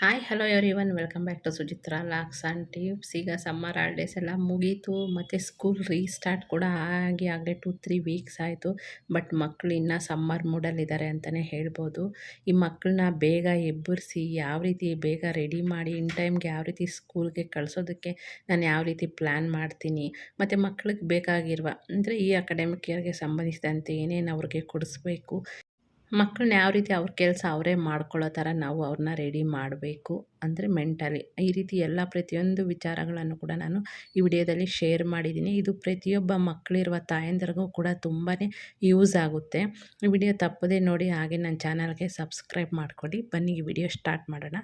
Hi hello everyone welcome back to Suchitra looks and tips ಈಗ summer holidays ಎಲ್ಲ ಮುಗೀತು. ಮತ್ತು ಸ್ಕೂಲ್ ರೀಸ್ಟಾರ್ಟ್ ಕೂಡ ಆಗಿ ಆಗಲೇ ಟು ತ್ರೀ ವೀಕ್ಸ್ ಆಯಿತು. ಬಟ್ ಮಕ್ಕಳು ಇನ್ನೂ ಸಮ್ಮರ್ ಮೂಡಲ್ಲಿದ್ದಾರೆ ಅಂತಲೇ ಹೇಳ್ಬೋದು. ಈ ಮಕ್ಕಳನ್ನ ಬೇಗ ಎಬ್ಬರಿಸಿ, ಯಾವ ರೀತಿ ಬೇಗ ರೆಡಿ ಮಾಡಿ ಇನ್ ಟೈಮ್ಗೆ ಯಾವ ರೀತಿ ಸ್ಕೂಲ್ಗೆ ಕಳಿಸೋದಕ್ಕೆ ನಾನು ಯಾವ ರೀತಿ ಪ್ಲ್ಯಾನ್ ಮಾಡ್ತೀನಿ. ಮತ್ತು ಮಕ್ಳಿಗೆ ಬೇಕಾಗಿರುವ, ಅಂದರೆ ಈ ಅಕಾಡೆಮಿಕ್ ಇಯರ್ಗೆ ಸಂಬಂಧಿಸಿದಂತೆ ಏನೇನು ಅವ್ರಿಗೆ ಕೊಡಿಸ್ಬೇಕು ಮಕ್ಕಳನ್ನ ಯಾವ ರೀತಿ ಅವ್ರ ಕೆಲಸ ಅವರೇ ಮಾಡ್ಕೊಳ್ಳೋ ಥರ ನಾವು ಅವ್ರನ್ನ ರೆಡಿ ಮಾಡಬೇಕು ಅಂದರೆ ಮೆಂಟಲಿ ಈ ರೀತಿ ಎಲ್ಲ ಪ್ರತಿಯೊಂದು ವಿಚಾರಗಳನ್ನು ಕೂಡ ನಾನು ಈ ವಿಡಿಯೋದಲ್ಲಿ ಶೇರ್ ಮಾಡಿದ್ದೀನಿ. ಇದು ಪ್ರತಿಯೊಬ್ಬ ಮಕ್ಕಳಿರುವ ತಾಯಂದಿರಿಗೂ ಕೂಡ ತುಂಬಾ ಯೂಸ್ ಆಗುತ್ತೆ. ಈ ವಿಡಿಯೋ ತಪ್ಪದೇ ನೋಡಿ ಹಾಗೆ ನನ್ನ ಚಾನಲ್ಗೆ ಸಬ್ಸ್ಕ್ರೈಬ್ ಮಾಡ್ಕೊಳ್ಳಿ. ಬನ್ನಿ ಈ ವಿಡಿಯೋ ಸ್ಟಾರ್ಟ್ ಮಾಡೋಣ.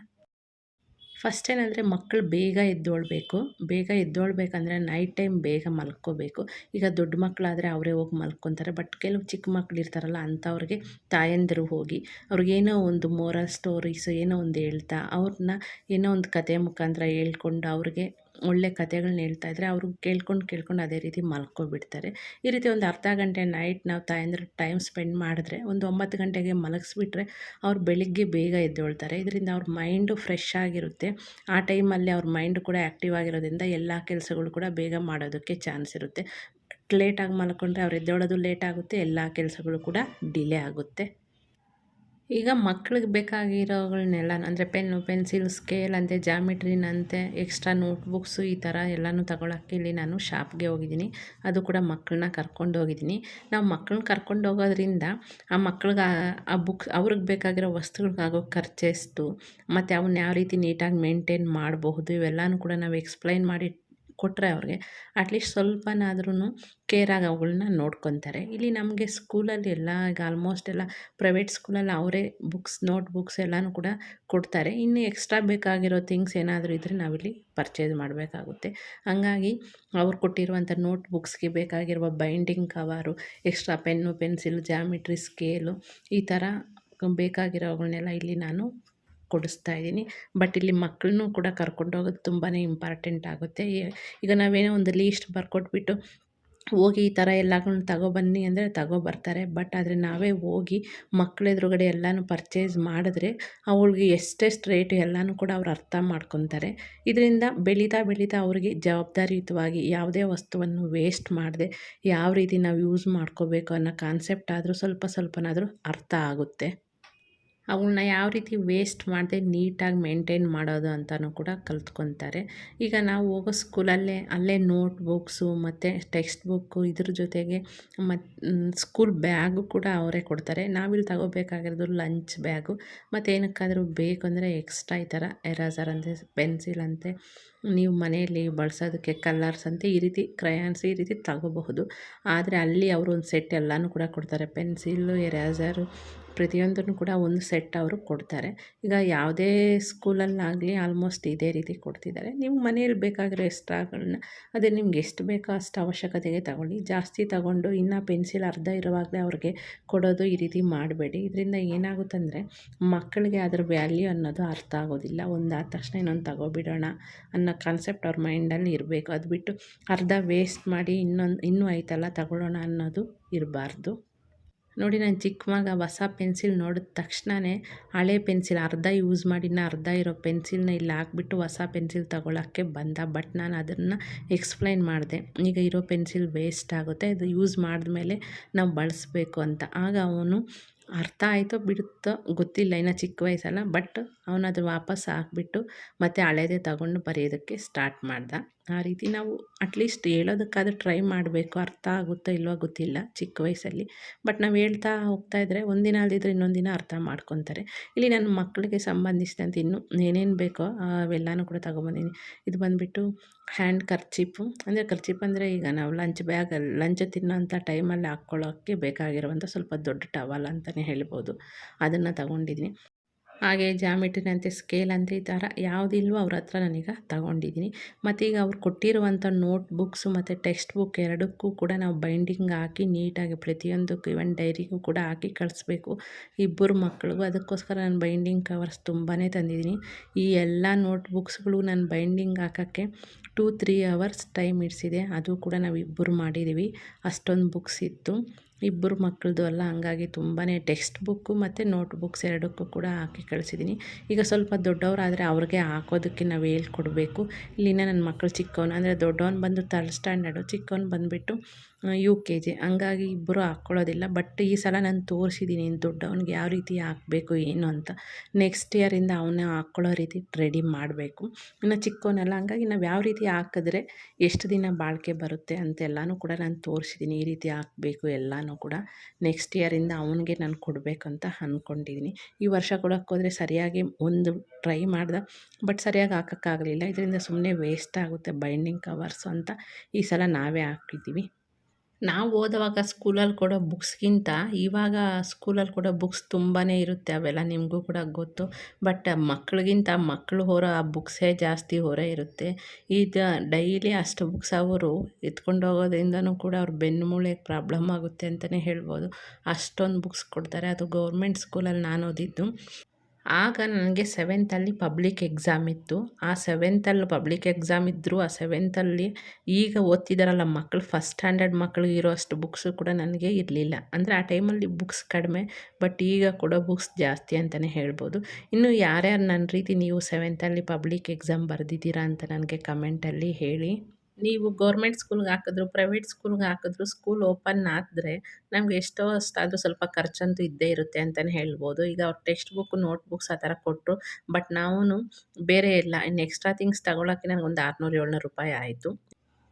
ಫಸ್ಟ್ ಏನಂದರೆ ಮಕ್ಕಳು ಬೇಗ ಎದ್ದೋಳ್ಬೇಕು. ಬೇಗ ಎದ್ದೋಳ್ಬೇಕಂದ್ರೆ ನೈಟ್ ಟೈಮ್ ಬೇಗ ಮಲ್ಕೋಬೇಕು. ಈಗ ದೊಡ್ಡ ಮಕ್ಕಳಾದರೆ ಅವರೇ ಹೋಗಿ ಮಲ್ಕೊತಾರೆ. ಬಟ್ ಕೆಲವು ಚಿಕ್ಕ ಮಕ್ಳು ಇರ್ತಾರಲ್ಲ ಅಂಥವ್ರಿಗೆ ತಾಯಂದಿರು ಹೋಗಿ ಅವ್ರಿಗೇನೋ ಒಂದು ಮೋರಲ್ ಸ್ಟೋರೀಸ್ ಏನೋ ಒಂದು ಹೇಳ್ತಾ ಅವ್ರನ್ನ ಏನೋ ಒಂದು ಕತೆ ಮುಖಾಂತರ ಹೇಳ್ಕೊಂಡು ಅವ್ರಿಗೆ ಒಳ್ಳೆ ಕಥೆಗಳನ್ನ ಹೇಳ್ತಾ ಇದ್ದರೆ ಅವರು ಕೇಳ್ಕೊಂಡು ಕೇಳ್ಕೊಂಡು ಅದೇ ರೀತಿ ಮಲ್ಕೊಬಿಡ್ತಾರೆ. ಈ ರೀತಿ ಒಂದು ಅರ್ಧ ಗಂಟೆ ನೈಟ್ ನಾವು ತಾಯಂದ್ರ ಟೈಮ್ ಸ್ಪೆಂಡ್ ಮಾಡಿದ್ರೆ ಒಂದು ಒಂಬತ್ತು ಗಂಟೆಗೆ ಮಲಗಿಸ್ಬಿಟ್ರೆ ಅವ್ರು ಬೆಳಿಗ್ಗೆ ಬೇಗ ಎದ್ದೇಳ್ತಾರೆ. ಇದರಿಂದ ಅವ್ರ ಮೈಂಡು ಫ್ರೆಶ್ ಆಗಿರುತ್ತೆ. ಆ ಟೈಮಲ್ಲಿ ಅವ್ರ ಮೈಂಡ್ ಕೂಡ ಆ್ಯಕ್ಟಿವ್ ಆಗಿರೋದ್ರಿಂದ ಎಲ್ಲ ಕೆಲಸಗಳು ಕೂಡ ಬೇಗ ಮಾಡೋದಕ್ಕೆ ಚಾನ್ಸ್ ಇರುತ್ತೆ. ಲೇಟಾಗಿ ಮಲ್ಕೊಂಡ್ರೆ ಅವ್ರು ಎದ್ದೇಳೋದು ಲೇಟ್ ಆಗುತ್ತೆ, ಎಲ್ಲ ಕೆಲಸಗಳು ಕೂಡ ಡಿಲೇ ಆಗುತ್ತೆ. ಈಗ ಮಕ್ಳಿಗೆ ಬೇಕಾಗಿರೋಗಳನ್ನೆಲ್ಲ ಅಂದರೆ ಪೆನ್ನು, ಪೆನ್ಸಿಲ್, ಸ್ಕೇಲ್, ಅಂತೆ ಜಾಮಿಟ್ರಿನಂತೆ ಎಕ್ಸ್ಟ್ರಾ ನೋಟ್ಬುಕ್ಸು ಈ ಥರ ಎಲ್ಲನೂ ತಗೊಳಕ್ಕೆ ಇಲ್ಲಿ ನಾನು ಶಾಪ್ಗೆ ಹೋಗಿದ್ದೀನಿ. ಅದು ಕೂಡ ಮಕ್ಕಳನ್ನ ಕರ್ಕೊಂಡು ಹೋಗಿದ್ದೀನಿ. ನಾವು ಮಕ್ಕಳನ್ನ ಕರ್ಕೊಂಡು ಹೋಗೋದ್ರಿಂದ ಆ ಮಕ್ಳಿಗೆ ಆ ಬುಕ್ಸ್ ಅವ್ರಿಗೆ ಬೇಕಾಗಿರೋ ವಸ್ತುಗಳಿಗಾಗೋ ಖರ್ಚೆಸ್ತು ಮತ್ತು ಅವನ್ನ ಯಾವ ರೀತಿ ನೀಟಾಗಿ ಮೇಂಟೈನ್ ಮಾಡಬಹುದು, ಇವೆಲ್ಲನೂ ಕೂಡ ನಾವು ಎಕ್ಸ್ಪ್ಲೈನ್ ಮಾಡಿ ಕೊಟ್ಟರೆ ಅವ್ರಿಗೆ ಅಟ್ಲೀಸ್ಟ್ ಸ್ವಲ್ಪನಾದ್ರೂ ಕೇರಾಗಿ ಅವುಗಳನ್ನ ನೋಡ್ಕೊತಾರೆ. ಇಲ್ಲಿ ನಮಗೆ ಸ್ಕೂಲಲ್ಲಿ ಎಲ್ಲ ಈಗ ಆಲ್ಮೋಸ್ಟ್ ಎಲ್ಲ ಪ್ರೈವೇಟ್ ಸ್ಕೂಲಲ್ಲಿ ಅವರೇ ಬುಕ್ಸ್ ನೋಟ್ ಬುಕ್ಸ್ ಎಲ್ಲನೂ ಕೂಡ ಕೊಡ್ತಾರೆ. ಇನ್ನು ಎಕ್ಸ್ಟ್ರಾ ಬೇಕಾಗಿರೋ ಥಿಂಗ್ಸ್ ಏನಾದರೂ ಇದ್ದರೆ ನಾವಿಲ್ಲಿ ಪರ್ಚೇಸ್ ಮಾಡಬೇಕಾಗುತ್ತೆ. ಹಾಗಾಗಿ ಅವ್ರು ಕೊಟ್ಟಿರುವಂಥ ನೋಟ್ ಬುಕ್ಸ್ಗೆ ಬೇಕಾಗಿರುವ binding cover extra pen pencil geometry scale ಈ ಥರ ಬೇಕಾಗಿರೋಗಳನ್ನೆಲ್ಲ ಇಲ್ಲಿ ನಾನು ಕೊಡಿಸ್ತಾ ಇದ್ದೀನಿ. ಬಟ್ ಇಲ್ಲಿ ಮಕ್ಕಳನ್ನೂ ಕೂಡ ಕರ್ಕೊಂಡು ಹೋಗೋದು ತುಂಬಾ ಇಂಪಾರ್ಟೆಂಟ್ ಆಗುತ್ತೆ. ಈಗ ನಾವೇನೋ ಒಂದು ಲೀಸ್ಟ್ ಬರ್ಕೊಟ್ಬಿಟ್ಟು ಹೋಗಿ ಈ ಥರ ಎಲ್ಲಗಳನ್ನ ತಗೊಬನ್ನಿ ಅಂದರೆ ತಗೊಬರ್ತಾರೆ ಬಟ್ ಆದರೆ ನಾವೇ ಹೋಗಿ ಮಕ್ಳ ಎದುರುಗಡೆ ಎಲ್ಲನೂ ಪರ್ಚೇಸ್ ಮಾಡಿದ್ರೆ ಅವಳಿಗೆ ಎಷ್ಟೆಷ್ಟು ರೇಟ್ ಎಲ್ಲನೂ ಕೂಡ ಅವ್ರು ಅರ್ಥ ಮಾಡ್ಕೊತಾರೆ. ಇದರಿಂದ ಬೆಳೀತಾ ಬೆಳೀತಾ ಅವ್ರಿಗೆ ಜವಾಬ್ದಾರಿಯುತವಾಗಿ ಯಾವುದೇ ವಸ್ತುವನ್ನು ವೇಸ್ಟ್ ಮಾಡದೆ ಯಾವ ರೀತಿ ನಾವು ಯೂಸ್ ಮಾಡ್ಕೋಬೇಕು ಅನ್ನೋ ಕಾನ್ಸೆಪ್ಟ್ ಆದರೂ ಸ್ವಲ್ಪ ಸ್ವಲ್ಪನಾದರೂ ಅರ್ಥ ಆಗುತ್ತೆ. ಅವುಗಳನ್ನ ಯಾವ ರೀತಿ ವೇಸ್ಟ್ ಮಾಡದೆ ನೀಟಾಗಿ ಮೇಂಟೈನ್ ಮಾಡೋದು ಅಂತಲೂ ಕೂಡ ಕಲ್ತ್ಕೊತಾರೆ. ಈಗ ನಾವು ಹೋಗೋ ಸ್ಕೂಲಲ್ಲೇ, ಅಲ್ಲೇ ನೋಟ್ ಬುಕ್ಸು ಮತ್ತು ಟೆಕ್ಸ್ಟ್ ಬುಕ್ಕು ಇದ್ರ ಜೊತೆಗೆ ಮತ್ತು ಸ್ಕೂಲ್ ಬ್ಯಾಗು ಕೂಡ ಅವರೇ ಕೊಡ್ತಾರೆ. ನಾವಿಲ್ಲಿ ತಗೋಬೇಕಾಗಿರೋದು ಲಂಚ್ ಬ್ಯಾಗು ಮತ್ತು ಏನಕ್ಕಾದರೂ ಬೇಕು ಅಂದರೆ ಎಕ್ಸ್ಟ್ರಾ ಈ ಥರ ಎರಾಸರ್ ಅಂತೆ ಪೆನ್ಸಿಲ್ ಅಂತೆ, ನೀವು ಮನೆಯಲ್ಲಿ ಬಳಸೋದಕ್ಕೆ ಕಲರ್ಸ್ ಅಂತೆ ಈ ರೀತಿ ಕ್ರಯಾನ್ಸ್ ಈ ರೀತಿ ತಗೋಬಹುದು. ಆದರೆ ಅಲ್ಲಿ ಅವರು ಒಂದು ಸೆಟ್ ಎಲ್ಲನೂ ಕೂಡ ಕೊಡ್ತಾರೆ. ಪೆನ್ಸಿಲ್ಲು ಎರೇಸರು ಪ್ರತಿಯೊಂದನ್ನು ಕೂಡ ಒಂದು ಸೆಟ್ ಅವರು ಕೊಡ್ತಾರೆ. ಈಗ ಯಾವುದೇ ಸ್ಕೂಲಲ್ಲಾಗಲಿ ಆಲ್ಮೋಸ್ಟ್ ಇದೇ ರೀತಿ ಕೊಡ್ತಿದ್ದಾರೆ. ನೀವು ಮನೆಯಲ್ಲಿ ಬೇಕಾಗಿರೋ ಎಕ್ಸ್ಟ್ರಾಗಳನ್ನ, ಅದೇ ನಿಮ್ಗೆ ಎಷ್ಟು ಬೇಕೋ ಅಷ್ಟು ಅವಶ್ಯಕತೆಗೆ ತಗೊಳ್ಳಿ. ಜಾಸ್ತಿ ತಗೊಂಡು ಇನ್ನೂ ಪೆನ್ಸಿಲ್ ಅರ್ಧ ಇರುವಾಗಲೇ ಅವ್ರಿಗೆ ಕೊಡೋದು ಈ ರೀತಿ ಮಾಡಬೇಡಿ. ಇದರಿಂದ ಏನಾಗುತ್ತಂದರೆ ಮಕ್ಕಳಿಗೆ ಅದ್ರ ವ್ಯಾಲ್ಯೂ ಅನ್ನೋದು ಅರ್ಥ ಆಗೋದಿಲ್ಲ. ಒಂದು ತಕ್ಷಣ ಇನ್ನೊಂದು ತಗೋಬಿಡೋಣ ಅನ್ನೋ ಕಾನ್ಸೆಪ್ಟ್ ಅವ್ರ ಮೈಂಡಲ್ಲಿ ಇರಬೇಕು. ಅದು ಬಿಟ್ಟು ಅರ್ಧ ವೇಸ್ಟ್ ಮಾಡಿ ಇನ್ನೊಂದು ಇನ್ನೂ ಐತಲ್ಲ ತಗೊಳ್ಳೋಣ ಅನ್ನೋದು ಇರಬಾರ್ದು. ನೋಡಿ ನಾನು ಚಿಕ್ಕ ಮಗ ಹೊಸ ಪೆನ್ಸಿಲ್ ನೋಡಿದ ತಕ್ಷಣವೇ ಹಳೆ ಪೆನ್ಸಿಲ್ ಅರ್ಧ ಯೂಸ್ ಮಾಡಿನ ಅರ್ಧ ಇರೋ ಪೆನ್ಸಿಲ್ನ ಇಲ್ಲಿ ಹಾಕ್ಬಿಟ್ಟು ಹೊಸ ಪೆನ್ಸಿಲ್ ತಗೊಳ್ಳೋಕ್ಕೆ ಬಂದ, ಬಟ್ ನಾನು ಅದನ್ನು ಎಕ್ಸ್ಪ್ಲೈನ್ ಮಾಡಿದೆ. ಈಗ ಇರೋ ಪೆನ್ಸಿಲ್ ವೇಸ್ಟ್ ಆಗುತ್ತೆ ಇದು ಯೂಸ್ ಮಾಡಿದ್ಮೇಲೆ ನಾವು ಬಳಸಬೇಕು ಅಂತ. ಆಗ ಅವನು ಅರ್ಥ ಆಯಿತೋ ಬಿಡುತ್ತೋ ಗೊತ್ತಿಲ್ಲ, ಇನ್ನು ಚಿಕ್ಕ ವಯಸ್ಸಲ್ಲ ಬಟ್ ಅವನದು ವಾಪಸ್ ಹಾಕ್ಬಿಟ್ಟು ಮತ್ತು ಹಳೆದೇ ತಗೊಂಡು ಬರೆಯೋದಕ್ಕೆ ಸ್ಟಾರ್ಟ್ ಮಾಡ್ದ. ಆ ರೀತಿ ನಾವು ಅಟ್ಲೀಸ್ಟ್ ಹೇಳೋದಕ್ಕಾದ್ರೆ ಟ್ರೈ ಮಾಡಬೇಕು, ಅರ್ಥ ಆಗುತ್ತೋ ಇಲ್ವೋ ಗೊತ್ತಿಲ್ಲ ಚಿಕ್ಕ ವಯಸ್ಸಲ್ಲಿ. ಬಟ್ ನಾವು ಹೇಳ್ತಾ ಹೋಗ್ತಾ ಇದ್ದರೆ ಒಂದಿನ ಅಲ್ದಿದ್ರೆ ಇನ್ನೊಂದು ದಿನ ಅರ್ಥ ಮಾಡ್ಕೊತಾರೆ. ಇಲ್ಲಿ ನನ್ನ ಮಕ್ಕಳಿಗೆ ಸಂಬಂಧಿಸಿದಂತೆ ಇನ್ನೂ ಏನೇನು ಬೇಕೋ ಅವೆಲ್ಲನೂ ಕೂಡ ತೊಗೊಂಬಂದಿನಿ. ಇದು ಬಂದುಬಿಟ್ಟು ಹ್ಯಾಂಡ್ ಕರ್ಚಿಪ್ಪು ಅಂದರೆ ಕರ್ಚಿಪ್ ಅಂದರೆ ಈಗ ನಾವು ಲಂಚ್ ಬ್ಯಾಗಲ್ಲಿ ಲಂಚ್ ತಿನ್ನೋಂಥ ಟೈಮಲ್ಲಿ ಹಾಕ್ಕೊಳ್ಳೋಕ್ಕೆ ಬೇಕಾಗಿರುವಂಥ ಸ್ವಲ್ಪ ದೊಡ್ಡ ಟವಲ್ ಅಂತಲೇ ಹೇಳ್ಬೋದು. ಅದನ್ನು ತಗೊಂಡಿದ್ದೀನಿ ಹಾಗೆ ಜಾಮಿಟ್ರಿನಂತೆ ಸ್ಕೇಲ್ ಅಂತ ಈ ಥರ ಯಾವುದಿಲ್ವೋ ಅವ್ರ ಹತ್ರ ನಾನೀಗ ತಗೊಂಡಿದ್ದೀನಿ. ಮತ್ತು ಈಗ ಅವ್ರು ಕೊಟ್ಟಿರುವಂಥ ನೋಟ್ ಬುಕ್ಸು ಮತ್ತು ಟೆಕ್ಸ್ಟ್ ಬುಕ್ ಎರಡಕ್ಕೂ ಕೂಡ ನಾವು ಬೈಂಡಿಂಗ್ ಹಾಕಿ ನೀಟಾಗಿ ಪ್ರತಿಯೊಂದಕ್ಕೂ ಇವನ್ ಡೈರಿಗೂ ಕೂಡ ಹಾಕಿ ಕಳಿಸ್ಬೇಕು. ಇಬ್ಬರು ಮಕ್ಕಳಿಗೂ ಅದಕ್ಕೋಸ್ಕರ ನಾನು ಬೈಂಡಿಂಗ್ ಕವರ್ಸ್ ತುಂಬಾ ತಂದಿದ್ದೀನಿ. ಈ ಎಲ್ಲ ನೋಟ್ ಬುಕ್ಸ್ಗಳು ನಾನು ಬೈಂಡಿಂಗ್ ಹಾಕೋಕ್ಕೆ ಟೂ ತ್ರೀ ಅವರ್ಸ್ ಟೈಮ್ ಇಡಿಸಿದೆ. ಅದು ಕೂಡ ನಾವು ಇಬ್ಬರು ಮಾಡಿದ್ದೀವಿ. ಅಷ್ಟೊಂದು ಬುಕ್ಸ್ ಇತ್ತು. ಇಬ್ಬರು ಮಕ್ಕಳದು ಅಲ್ಲ, ಹಂಗಾಗಿ ತುಂಬಾ ಟೆಕ್ಸ್ಟ್ ಬುಕ್ಕು ಮತ್ತು ನೋಟ್ ಬುಕ್ಸ್ ಎರಡಕ್ಕೂ ಕೂಡ ಹಾಕಿ ಕಳಿಸಿದ್ದೀನಿ. ಈಗ ಸ್ವಲ್ಪ ದೊಡ್ಡವರಾದರೆ ಅವ್ರಿಗೆ ಹಾಕೋದಕ್ಕೆ ನಾವು ಹೇಳ್ಕೊಡ್ಬೇಕು. ಇಲ್ಲಿನ ನನ್ನ ಮಕ್ಕಳು ಚಿಕ್ಕವನು, ಅಂದರೆ ದೊಡ್ಡವನು ಬಂದು ಥರ್ಡ್ ಸ್ಟ್ಯಾಂಡರ್ಡು, ಚಿಕ್ಕವನು ಬಂದುಬಿಟ್ಟು ಯು ಕೆ ಜಿ. ಹಂಗಾಗಿ ಇಬ್ಬರು ಹಾಕ್ಕೊಳ್ಳೋದಿಲ್ಲ, ಬಟ್ ಈ ಸಲ ನಾನು ತೋರಿಸಿದ್ದೀನಿ ದೊಡ್ಡವನಿಗೆ ಯಾವ ರೀತಿ ಹಾಕಬೇಕು, ಏನು ಅಂತ. ನೆಕ್ಸ್ಟ್ ಇಯರಿಂದ ಅವನ್ನ ಹಾಕ್ಕೊಳ್ಳೋ ರೀತಿ ರೆಡಿ ಮಾಡಬೇಕು. ಇನ್ನು ಚಿಕ್ಕವನಲ್ಲ, ಹಂಗಾಗಿ ನಾವು ಯಾವ ರೀತಿ ಹಾಕಿದ್ರೆ ಎಷ್ಟು ದಿನ ಬಾಳಿಕೆ ಬರುತ್ತೆ ಅಂತೆಲ್ಲನೂ ಕೂಡ ನಾನು ತೋರಿಸಿದ್ದೀನಿ ಈ ರೀತಿ ಹಾಕಬೇಕು ಎಲ್ಲನೂ ಕೂಡ ನೆಕ್ಸ್ಟ್ ಇಯರಿಂದ ಅವನಿಗೆ ನಾನು ಕೊಡಬೇಕಂತ ಅಂದ್ಕೊಂಡಿದ್ದೀನಿ ಈ ವರ್ಷ ಕೊಡೋಕ್ಕೋದ್ರೆ ಸರಿಯಾಗಿ ಒಂದು ಟ್ರೈ ಮಾಡ್ದೆ ಬಟ್ ಸರಿಯಾಗಿ ಹಾಕೋಕ್ಕಾಗಲಿಲ್ಲ. ಇದರಿಂದ ಸುಮ್ಮನೆ ವೇಸ್ಟ್ ಆಗುತ್ತೆ ಬೈಂಡಿಂಗ್ ಕವರ್ಸು ಅಂತ ಈ ಸಲ ನಾವೇ ಹಾಕಿದ್ದೀವಿ ನಾವು ಓದುವಾಗ ಸ್ಕೂಲಲ್ಲಿ ಕೊಡೋ ಬುಕ್ಸ್ಗಿಂತ ಇವಾಗ ಸ್ಕೂಲಲ್ಲಿ ಕೊಡೋ ಬುಕ್ಸ್ ತುಂಬಾ ಇರುತ್ತೆ, ಅವೆಲ್ಲ ನಿಮಗೂ ಕೂಡ ಗೊತ್ತು. ಬಟ್ ಮಕ್ಳಿಗಿಂತ ಮಕ್ಕಳು ಹೊರ ಆ ಬುಕ್ಸೇ ಜಾಸ್ತಿ ಹೊರ ಇರುತ್ತೆ. ಈಗ ಡೈಲಿ ಅಷ್ಟು ಬುಕ್ಸ್ ಅವರು ಎತ್ಕೊಂಡು ಹೋಗೋದ್ರಿಂದನೂ ಕೂಡ ಅವ್ರ ಬೆನ್ನು ಮೂಳೆಗೆ ಪ್ರಾಬ್ಲಮ್ ಆಗುತ್ತೆ ಅಂತಲೇ ಹೇಳ್ಬೋದು. ಅಷ್ಟೊಂದು ಬುಕ್ಸ್ ಕೊಡ್ತಾರೆ. ಅದು ಗೌರ್ಮೆಂಟ್ ಸ್ಕೂಲಲ್ಲಿ ನಾನು ಓದಿದ್ದು. ಆಗ ನನಗೆ ಸೆವೆಂತಲ್ಲಿ ಪಬ್ಲಿಕ್ ಎಕ್ಸಾಮ್ ಇತ್ತು. ಆ ಸೆವೆಂತಲ್ಲಿ ಪಬ್ಲಿಕ್ ಎಕ್ಸಾಮ್ ಇದ್ದರೂ ಆ ಸೆವೆಂತಲ್ಲಿ ಈಗ ಓದ್ತಿದ್ದಾರಲ್ಲ ಮಕ್ಕಳು ಫಸ್ಟ್ ಸ್ಟ್ಯಾಂಡರ್ಡ್ ಮಕ್ಕಳಿಗೆ ಇರೋ ಅಷ್ಟು ಬುಕ್ಸು ಕೂಡ ನನಗೆ ಇರಲಿಲ್ಲ. ಅಂದರೆ ಆ ಟೈಮಲ್ಲಿ ಬುಕ್ಸ್ ಕಡಿಮೆ ಬಟ್ ಈಗ ಕೊಡೋ ಬುಕ್ಸ್ ಜಾಸ್ತಿ ಅಂತಲೇ ಹೇಳ್ಬೋದು. ಇನ್ನು ಯಾರ್ಯಾರು ನನ್ನ ರೀತಿ ನೀವು ಸೆವೆಂತಲ್ಲಿ ಪಬ್ಲಿಕ್ ಎಕ್ಸಾಮ್ ಬರೆದಿದ್ದೀರಾ ಅಂತ ನನಗೆ ಕಮೆಂಟಲ್ಲಿ ಹೇಳಿ. ನೀವು ಗೌರ್ಮೆಂಟ್ ಸ್ಕೂಲ್ಗೆ ಹಾಕಿದ್ರು ಪ್ರೈವೇಟ್ ಸ್ಕೂಲ್ಗೆ ಹಾಕಿದ್ರು ಸ್ಕೂಲ್ ಓಪನ್ ಆದರೆ ನಮ್ಗೆ ಎಷ್ಟೋ ಅಷ್ಟಾದರೂ ಸ್ವಲ್ಪ ಖರ್ಚಂತೂ ಇದ್ದೇ ಇರುತ್ತೆ ಅಂತಲೇ ಹೇಳ್ಬೋದು. ಈಗ ಅವ್ರು ಟೆಕ್ಸ್ಟ್ ಬುಕ್ ನೋಟ್ ಬುಕ್ಸ್ ಆ ಥರ ಕೊಟ್ಟರು ಬಟ್ ನಾವೂ ಬೇರೆ ಎಲ್ಲ ಇನ್ನು ಎಕ್ಸ್ಟ್ರಾ ಥಿಂಗ್ಸ್ ತೊಗೊಳಕ್ಕೆ ನನಗೊಂದು ಆರುನೂರು ಏಳ್ನೂರು ರೂಪಾಯಿ ಆಯಿತು.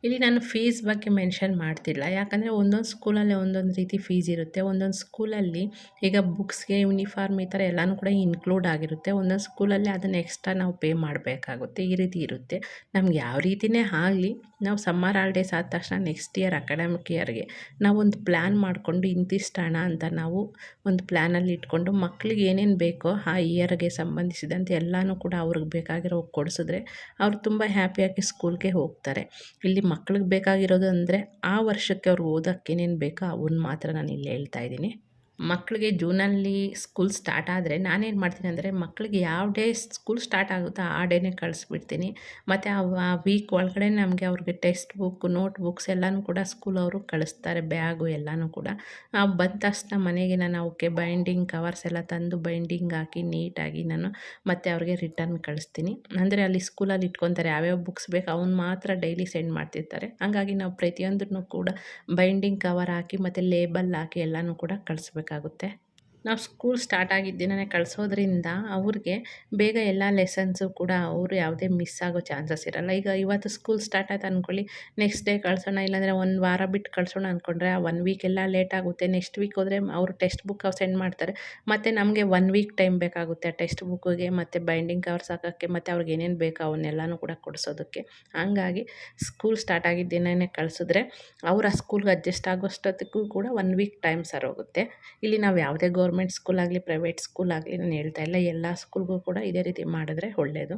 ಇಲ್ಲಿ ನಾನು ಫೀಸ್ ಬಗ್ಗೆ ಮೆನ್ಷನ್ ಮಾಡ್ತಿಲ್ಲ. ಯಾಕಂದರೆ ಒಂದೊಂದು ಸ್ಕೂಲಲ್ಲಿ ಒಂದೊಂದು ರೀತಿ ಫೀಸ್ ಇರುತ್ತೆ. ಒಂದೊಂದು ಸ್ಕೂಲಲ್ಲಿ ಈಗ ಬುಕ್ಸ್ಗೆ ಯೂನಿಫಾರ್ಮ್ ಈ ಥರ ಎಲ್ಲನೂ ಕೂಡ ಇನ್ಕ್ಲೂಡ್ ಆಗಿರುತ್ತೆ. ಒಂದೊಂದು ಸ್ಕೂಲಲ್ಲಿ ಅದನ್ನು ಎಕ್ಸ್ಟ್ರಾ ನಾವು ಪೇ ಮಾಡಬೇಕಾಗುತ್ತೆ. ಈ ರೀತಿ ಇರುತ್ತೆ. ನಮ್ಗೆ ಯಾವ ರೀತಿಯೇ ಆಗಲಿ, ನಾವು ಸಮ್ಮರ್ ಹಾಲ್ಡೇಸ್ ಆದ ತಕ್ಷಣ ನೆಕ್ಸ್ಟ್ ಇಯರ್ ಅಕಾಡೆಮಿಕ್ ಇಯರ್ಗೆ ನಾವೊಂದು ಪ್ಲ್ಯಾನ್ ಮಾಡಿಕೊಂಡು ಇಂತಿಷ್ಟು ಹಣ ಅಂತ ನಾವು ಒಂದು ಪ್ಲ್ಯಾನಲ್ಲಿ ಇಟ್ಕೊಂಡು ಮಕ್ಳಿಗೆ ಏನೇನು ಬೇಕೋ ಆ ಇಯರ್ಗೆ ಸಂಬಂಧಿಸಿದಂತೆ ಎಲ್ಲನೂ ಕೂಡ ಅವ್ರಿಗೆ ಬೇಕಾಗಿರೋ ಕೊಡಿಸಿದ್ರೆ ಅವ್ರು ತುಂಬ ಹ್ಯಾಪಿಯಾಗಿ ಸ್ಕೂಲ್ಗೆ ಹೋಗ್ತಾರೆ. ಇಲ್ಲಿ ಮಕ್ಳಿಗೆ ಬೇಕಾಗಿರೋದು ಅಂದರೆ ಆ ವರ್ಷಕ್ಕೆ ಅವ್ರು ಓದೋಕ್ಕೇನೇನು ಬೇಕೋ ಅವನ್ನ ಮಾತ್ರ ನಾನು ಇಲ್ಲಿ ಹೇಳ್ತಾ ಇದ್ದೀನಿ. ಮಕ್ಕಳಿಗೆ ಜೂನಲ್ಲಿ ಸ್ಕೂಲ್ ಸ್ಟಾರ್ಟ್ ಆದರೆ ನಾನೇನು ಮಾಡ್ತೀನಿ ಅಂದರೆ ಮಕ್ಕಳಿಗೆ ಯಾವ ಡೇ ಸ್ಕೂಲ್ ಸ್ಟಾರ್ಟ್ ಆಗುತ್ತೋ ಆ ಡೇನೇ ಕಳಿಸ್ಬಿಡ್ತೀನಿ. ಮತ್ತು ಆ ವೀಕ್ ಒಳಗಡೆ ನಮಗೆ ಅವ್ರಿಗೆ ಟೆಕ್ಸ್ಟ್ ಬುಕ್ ನೋಟ್ ಬುಕ್ಸ್ ಎಲ್ಲನೂ ಕೂಡ ಸ್ಕೂಲ್ ಅವರು ಕಳಿಸ್ತಾರೆ ಬ್ಯಾಗು ಎಲ್ಲನೂ ಕೂಡ. ಬಂದ ತಕ್ಷಣ ಮನೆಗೆ ನಾನು ಅವಕ್ಕೆ ಬೈಂಡಿಂಗ್ ಕವರ್ಸ್ ಎಲ್ಲ ತಂದು ಬೈಂಡಿಂಗ್ ಹಾಕಿ ನೀಟಾಗಿ ನಾನು ಮತ್ತೆ ಅವ್ರಿಗೆ ರಿಟರ್ನ್ ಕಳಿಸ್ತೀನಿ. ಅಂದರೆ ಅಲ್ಲಿ ಸ್ಕೂಲಲ್ಲಿ ಇಟ್ಕೊತಾರೆ, ಯಾವ್ಯಾವ ಬುಕ್ಸ್ ಬೇಕು ಅವ್ನು ಮಾತ್ರ ಡೈಲಿ ಸೆಂಡ್ ಮಾಡ್ತಿರ್ತಾರೆ. ಹಾಗಾಗಿ ನಾವು ಪ್ರತಿಯೊಂದನ್ನು ಕೂಡ ಬೈಂಡಿಂಗ್ ಕವರ್ ಹಾಕಿ ಮತ್ತು ಲೇಬಲ್ ಹಾಕಿ ಎಲ್ಲನೂ ಕೂಡ ಕಳಿಸ್ಬೇಕು. ಬೇಕಾಗುತ್ತೆ ನಾವು ಸ್ಕೂಲ್ ಸ್ಟಾರ್ಟ್ ಆಗಿದ್ದ ದಿನವೇ ಕಳಿಸೋದ್ರಿಂದ ಅವ್ರಿಗೆ ಬೇಗ ಎಲ್ಲ ಲೆಸನ್ಸು ಕೂಡ ಅವರು ಯಾವುದೇ ಮಿಸ್ ಆಗೋ ಚಾನ್ಸಸ್ ಇರೋಲ್ಲ. ಈಗ ಇವತ್ತು ಸ್ಕೂಲ್ ಸ್ಟಾರ್ಟ್ ಆಯ್ತು ಅಂದ್ಕೊಳ್ಳಿ ನೆಕ್ಸ್ಟ್ ಡೇ ಕಳಿಸೋಣ, ಇಲ್ಲಾಂದರೆ ಒಂದು ವಾರ ಬಿಟ್ಟು ಕಳಿಸೋಣ ಅಂದ್ಕೊಂಡ್ರೆ ಆ ಒನ್ ವೀಕ್ ಎಲ್ಲ ಲೇಟ್ ಆಗುತ್ತೆ. ನೆಕ್ಸ್ಟ್ ವೀಕ್ ಹೋದರೆ ಅವರು ಟೆಕ್ಸ್ಟ್ ಬುಕ್ ಅವ್ರು ಸೆಂಡ್ ಮಾಡ್ತಾರೆ. ಮತ್ತು ನಮಗೆ ಒನ್ ವೀಕ್ ಟೈಮ್ ಬೇಕಾಗುತ್ತೆ ಆ ಟೆಕ್ಸ್ಟ್ ಬುಕ್ಕಿಗೆ ಮತ್ತು ಬೈಂಡಿಂಗ್ ಕವರ್ಸ್ ಹಾಕೋಕ್ಕೆ ಮತ್ತು ಅವ್ರಿಗೆ ಏನೇನು ಬೇಕೋ ಅವನ್ನೆಲ್ಲನೂ ಕೂಡ ಕೊಡಿಸೋದಕ್ಕೆ. ಹಂಗಾಗಿ ಸ್ಕೂಲ್ ಸ್ಟಾರ್ಟ್ ಆಗಿದ್ದ ದಿನನೇ ಕಳಿಸಿದ್ರೆ ಅವ್ರು ಆ ಸ್ಕೂಲ್ಗೆ ಅಡ್ಜಸ್ಟ್ ಆಗೋಷ್ಟೊತ್ತಿಗೂ ಕೂಡ ಒನ್ ವೀಕ್ ಟೈಮ್ ಸರೋಗುತ್ತೆ ಇಲ್ಲಿ ನಾವು ಯಾವುದೇ ಗೌರ್ಮೆಂಟ್ ಗೌರ್ಮೆಂಟ್ ಸ್ಕೂಲ್ ಆಗಲಿ ಪ್ರೈವೇಟ್ ಸ್ಕೂಲ್ ಆಗಲಿ ನಾನು ಹೇಳ್ತಾ ಇಲ್ಲ, ಎಲ್ಲ ಸ್ಕೂಲ್ಗೂ ಕೂಡ ಇದೇ ರೀತಿ ಮಾಡಿದ್ರೆ ಒಳ್ಳೆಯದು